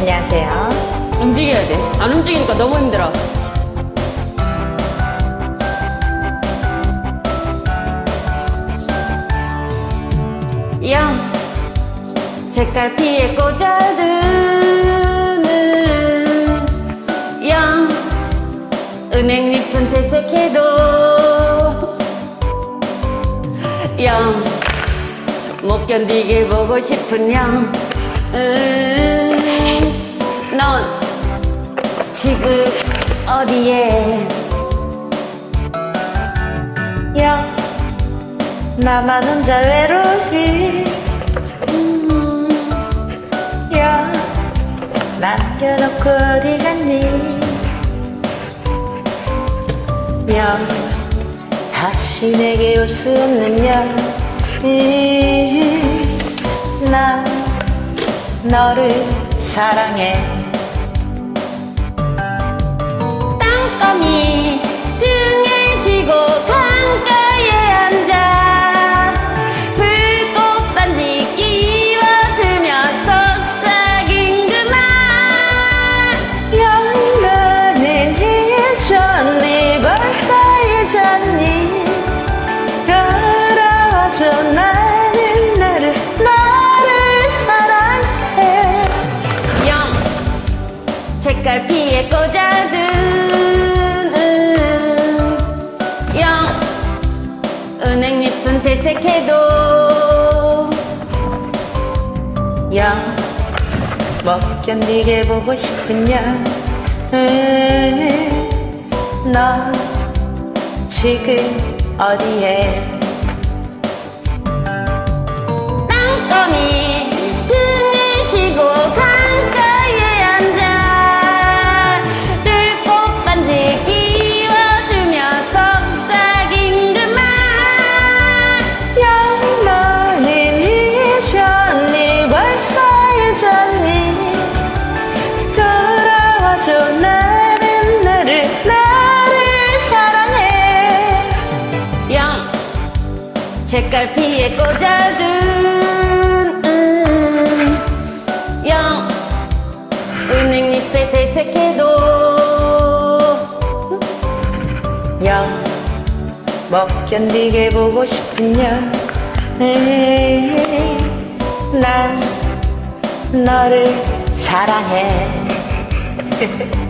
안녕하세요. 움직여야 돼. 안 움직이니까 너무 힘들어. 영, 책갈피에 꽂아두는 영, 은행잎은 퇴색해도 영, 못 견디게 보고 싶은 영, 음, 넌 지금 어디에? 야, 나만 혼자 외로이. 음, 야, 남겨놓고 어디 갔니? 야, 다시 내게 올 수 없는 야, 음, 나 너를 사랑해. 책갈피에 꽂아두는 영 은행잎은 퇴색해도 영못 견디게 보고 싶은 영너 지금 어디에? 땅거미 책갈피에 꽂아둔 영. 은행잎에 대색해도 영. 못 견디게 보고 싶은 영난 너를 사랑해